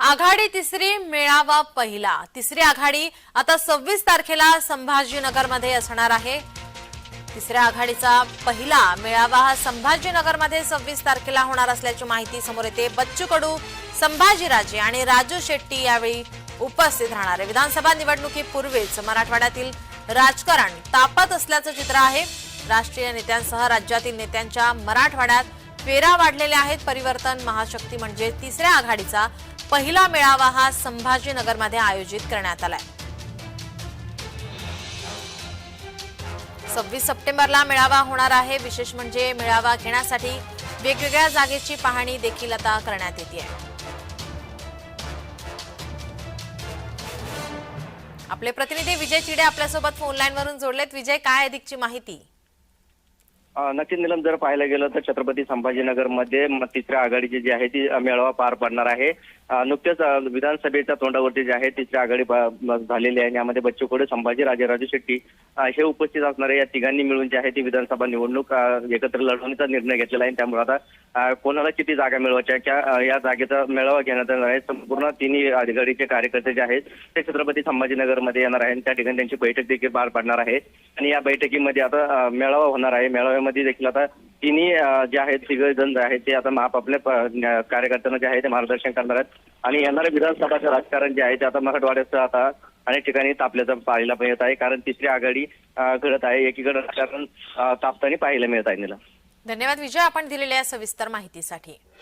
आघाडी तिसरी मेळावा पहिला. तिसरी आघाडी आता सव्वीस तारखेला संभाजीनगरमध्ये असणार आहे. तिसऱ्या आघाडीचा पहिला मेळावा हा संभाजीनगरमध्ये सव्वीस तारखेला होणार असल्याची माहिती समोर येते. बच्चू कडू संभाजीराजे आणि राजू शेट्टी यावेळी उपस्थित राहणार आहे. विधानसभा निवडणुकीपूर्वीच मराठवाड्यातील राजकारण तापत असल्याचं चित्र आहे. राष्ट्रीय नेत्यांसह राज्यातील नेत्यांच्या मराठवाड्यात फेरा वाढलेल्या आहेत. परिवर्तन महाशक्ती म्हणजे तिसऱ्या आघाडीचा पहिला मेळावा हा संभाजीनगरमध्ये आयोजित करण्यात आलाय. सव्वीस सप्टेंबरला मेळावा होणार आहे. विशेष म्हणजे मेळावा घेण्यासाठी वेगवेगळ्या जागेची पाहणी देखील आता करण्यात येते आपले प्रतिनिधी विजय चिडे आपल्यासोबत फोनलाईनवरून जोडलेत. विजय काय अधिकची माहिती? नक्कीच निलम जर पाहायला गेलं तर छत्रपती संभाजीनगरमध्ये म- तिसऱ्या आघाडीची जी आहे ती मेळावा पार पडणार आहे. नुकत्याच विधानसभेच्या तोंडावरती जे आहे तिसरी आघाडी झालेली आहे. यामध्ये बच्चू कोडे संभाजी राजेराजू शेट्टी हे उपस्थित असणारे या तिघांनी मिळून जे आहे ती विधानसभा निवडणूक एकत्र लढवण्याचा निर्णय घेतलेला आहे. त्यामुळे आता कोणाला किती जागा मिळवायच्या क्या या जागेचा मेळावा घेण्यात येणार आहे. संपूर्ण तिन्ही आघाडीचे कार्यकर्ते जे आहेत ते छत्रपती संभाजीनगरमध्ये येणार आहे त्या ठिकाणी त्यांची बैठक देखील पार पडणार आहे. आणि या बैठकीमध्ये आता मेळावा होणार आहे. मेळाव्यामध्ये देखील आता तिन्ही जे आहेत तिघ जण जे आहेत ते आता आपापल्या आपल्या कार्यकर्त्यांना जे आहे ते मार्गदर्शन करणार आहेत. आणि येणारे विधानसभाचं राजकारण जे आहे ते आता मराठवाड्याचं आता अनेक ठिकाणी तापल्याचं पाहायला पण येत आहे. कारण तिसरी आघाडी घडत आहे. एकीकडे राजकारण तापताना पाहायला मिळत आहे निला धन्यवाद विजय आपण दिलेल्या सविस्तर माहितीसाठी.